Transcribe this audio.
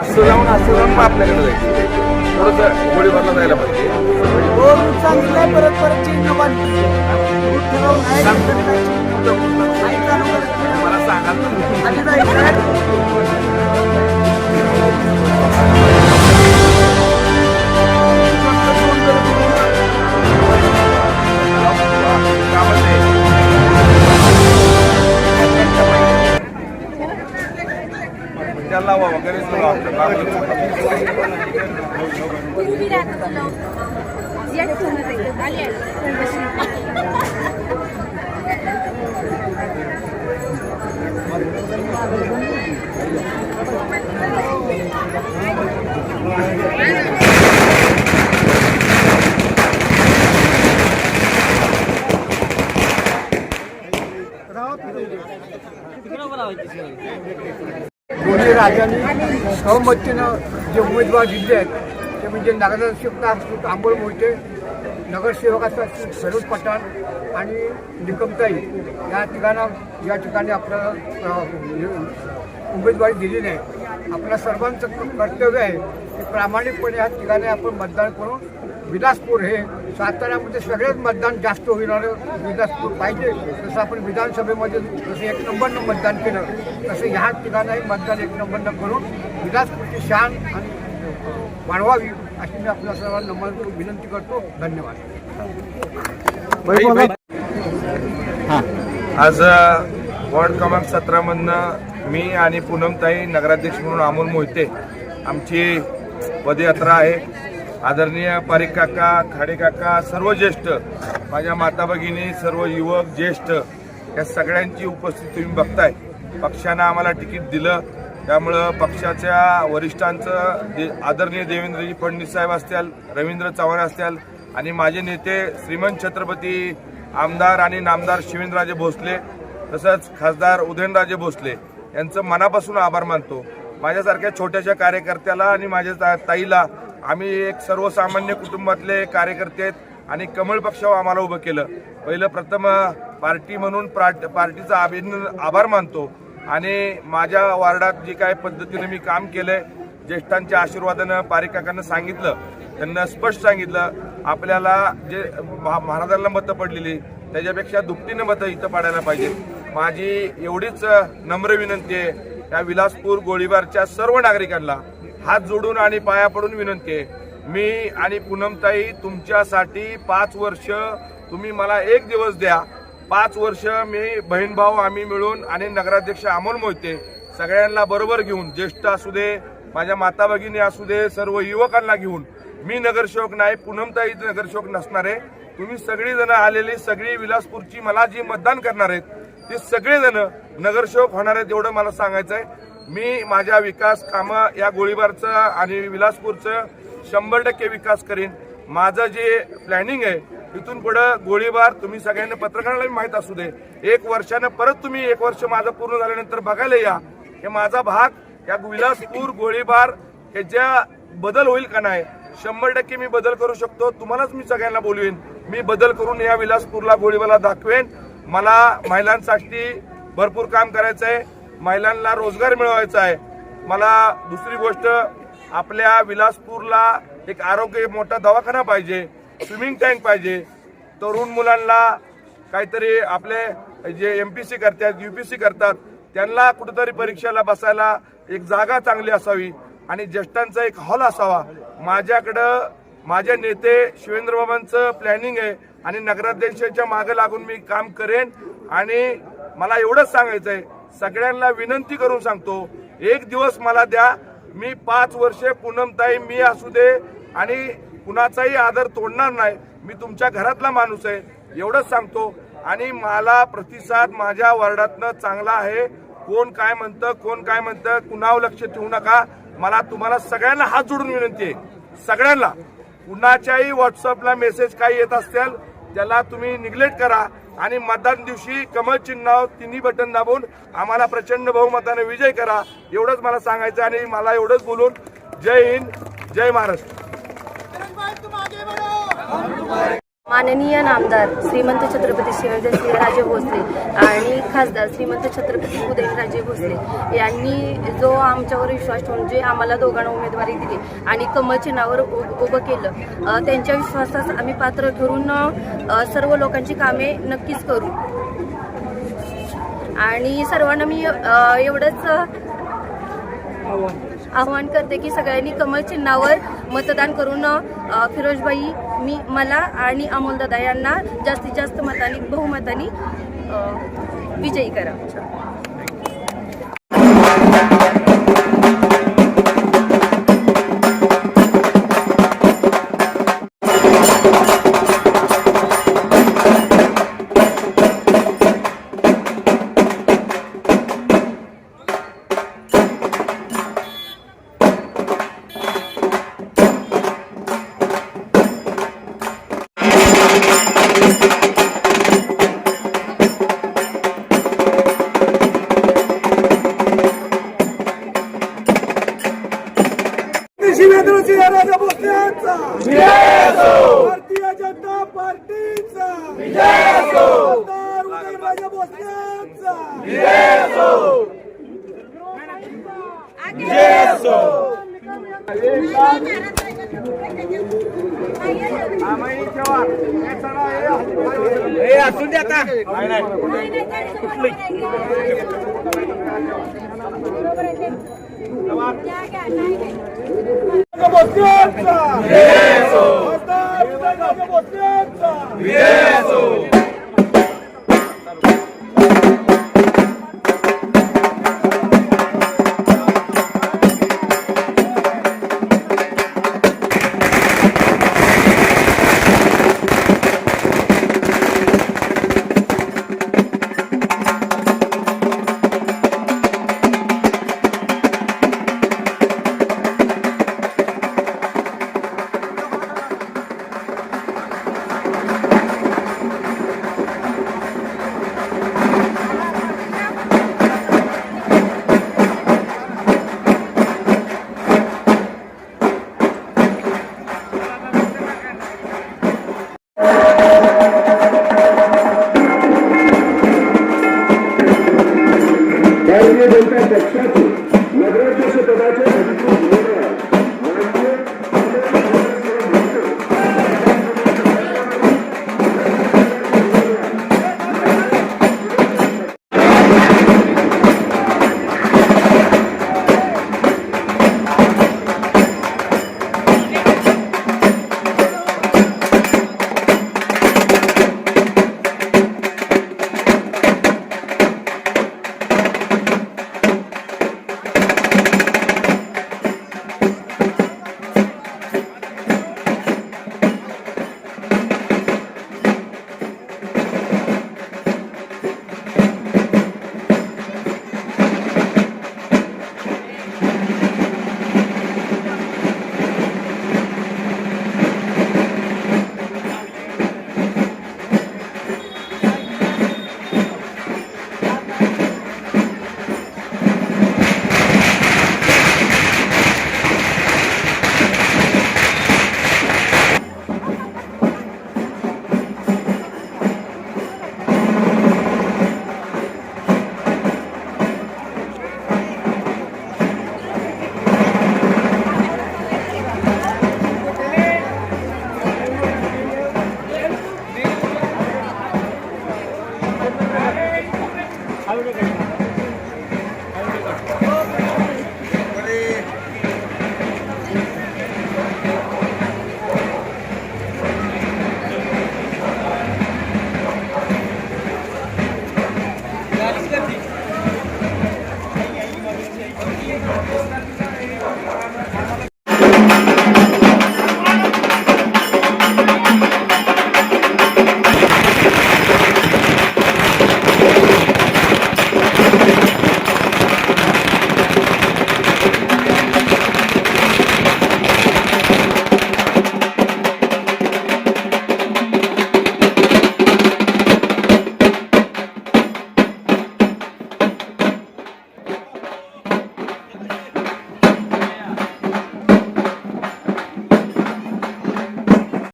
असं जाऊन असं जाऊन मग आपल्याकडे जायचं. थोडंसं गोळीबारला जायला पाहिजे. हो रूट सांगितलंय परत परत आणखी. रूट ठरवून दोन्ही राजांनी सहमतीनं जे उमेदवार दिले आहेत ते म्हणजे नगरसेवक असतील आंबोल मोहिते नगरसेवकाचा असतात सरोज पठाण आणि निकमताई या ठिकाणा या ठिकाणी आपलं उमेदवारी दिलेली आहे. आपल्या सर्वांचं कर्तव्य आहे की प्रामाणिकपणे या ठिकाणी आपण मतदान करून विलासपूर हे साताऱ्यामध्ये सगळेच मतदान जास्त होणारं विलासपूर पाहिजे. जसं आपण विधानसभेमध्ये जसं एक नंबरनं मतदान केलं तसं ह्या ठिकाणी मतदान एक नंबरनं करून विलासपूरची शान आणि वाढवावी अशी मी आपल्या सर्वांना नम्र विनंती करतो. धन्यवाद. आज वॉर्ड क्रमांक सतरामधनं मी आणि पूनमताई नगराध्यक्ष म्हणून अमोल मोहिते आमची पदयात्रा आहे. आदरणीय पारिक काका खाडे काका सर्व ज्येष्ठ माझ्या माता भगिनी सर्व युवक ज्येष्ठ या सगळ्यांची उपस्थिती तुम्ही बघताय. पक्षानं आम्हाला तिकीट दिलं. त्यामुळं पक्षाच्या वरिष्ठांचं दे आदरणीय देवेंद्रजी फडणवीस साहेब असतील रवींद्र चव्हाण असतील आणि माझे नेते श्रीमंत छत्रपती आमदार आणि नामदार शिवेंद्रराजे भोसले तसंच खासदार उदयनराजे भोसले यांचं मनापासून आभार मानतो. माझ्यासारख्या छोट्याशा कार्यकर्त्याला आणि माझ्या ता- ताईला आम्ही एक सर्वसामान्य कुटुंबातले कार्यकर्ते आहेत आणि कमळ पक्षावर आम्हाला उभं केलं. पहिलं प्रथम पार्टी म्हणून प्राट- पार्टीचा अभिनंदन आभार मानतो आणि माझ्या वार्डात जी काय पद्धतीने मी काम केलंय ज्येष्ठांच्या आशीर्वादानं पारिकाकांना सांगितलं त्यांना स्पष्ट सांगितलं आपल्याला जे महा- महाराजांना मतं पडलेली त्याच्यापेक्षा दुपटीनं मतं इथं पाडायला पाहिजे माझी एवढीच नम्र विनंती आहे या विलासपूर गोळीबारच्या सर्व नागरिकांना हात जोडून आणि पाया पडून विनंती आहे. मी आणि पूनमताई तुमच्यासाठी पाच वर्ष तुम्ही मला एक दिवस द्या. पाच वर्ष मी बहीण भाऊ आम्ही मिळून आणि नगराध्यक्ष अमोल मोहिते सगळ्यांना बरोबर घेऊन ज्येष्ठ असू दे माझ्या माता भगिनी असू दे सर्व युवकांना घेऊन मी नगरसेवक नाही पूनमताई नगरसेवक नसणार आहे. तुम्ही सगळी जण आलेली सगळी विलासपूरची मला जी मतदान करणार आहेत ते सगळेजण नगरसेवक होणार आहेत एवढं मला सांगायचं आहे मी माझ्या विकास कामं या गोळीबारचं आणि विलासपूरचं शंभर टक्के विकास करीन. माझं जे प्लॅनिंग आहे तिथून पुढं गोळीबार तुम्ही सगळ्यांना पत्रकारांना माहीत असू दे. एक वर्षानं परत तुम्ही एक वर्ष माझं पूर्ण झाल्यानंतर बघायला या. हे माझा भाग. या विलासपूर गोळीबार ह्याच्या बदल होईल का नाही शंभर टक्के मी बदल करू शकतो. तुम्हालाच मी सगळ्यांना बोलवेन. मी बदल करून या विलासपूरला गोळीबारला दाखवेन. मला महिलांसाठी भरपूर काम करायचं आहे. महिलांना रोजगार मिळवायचा आहे. मला दुसरी गोष्ट आपल्या विलासपूरला एक आरोग्य मोठा दवाखाना पाहिजे स्विमिंग टँक पाहिजे. तरुण मुलांना काहीतरी आपले जे एम पी सी करतात यू पी सी करतात त्यांना कुठेतरी परीक्षेला बसायला एक जागा चांगली असावी आणि ज्येष्ठांचा एक हॉल असावा. माझ्याकडं माझे नेते शिवेंद्रबाबांचं प्लॅनिंग आहे. आणि नगराध्यक्षाच्या मागे लागून मी काम करेन. आणि मला एवढंच सांगायचं आहे सगळ्यांना विनंती करून सांगतो एक दिवस मला द्या मी पाच वर्षे पूनमताई मी असू दे आणि कुणाचाही आदर तोडणार नाही मी तुमच्या घरातला माणूस आहे एवढंच सांगतो. आणि मला प्रतिसाद माझ्या वार्डातनं चांगला आहे. कोण काय म्हणतं कोण काय म्हणतं कुणावर लक्ष ठेवू नका. मला तुम्हाला सगळ्यांना हात जोडून विनंती आहे. सगळ्यांना. कुणाच्याही व्हॉट्सअपला मेसेज काही येत असतील त्याला तुम्ही निग्लेक्ट करा आणि मतदान दिवशी कमळ चिन्हावर तिन्ही बटन दाबून आम्हाला प्रचंड बहुमताने विजय करा. एवढंच मला सांगायचं आणि मला एवढंच बोलून जय हिंद जय महाराष्ट्र. माननीय नामदार श्रीमंत छत्रपती शिवाजी सिंहराजे भोसले आणि खासदार श्रीमंत छत्रपती उदयनराजे भोसले यांनी जो आमच्यावर विश्वास ठेवून जे आम्हाला दोघांना उमेदवारी दिली आणि कमळ चिन्हावर उभं केलं त्यांच्या विश्वासास आम्ही पात्र ठरून सर्व लोकांची कामे नक्कीच करू. आणि सर्वांना मी एवढंच एवढंच आव्हान करते की सगळ्यांनी कमळ चिन्हावर मतदान करून फिरोजबाई मी मला आणि अमोलदादा यांना जास्तीत जास्त मतांनी बहुमतांनी विजयी करा. भोसलेंचा खासदार उदयनराजे भोसलेंचा അവരുടെ കഴിയാണ്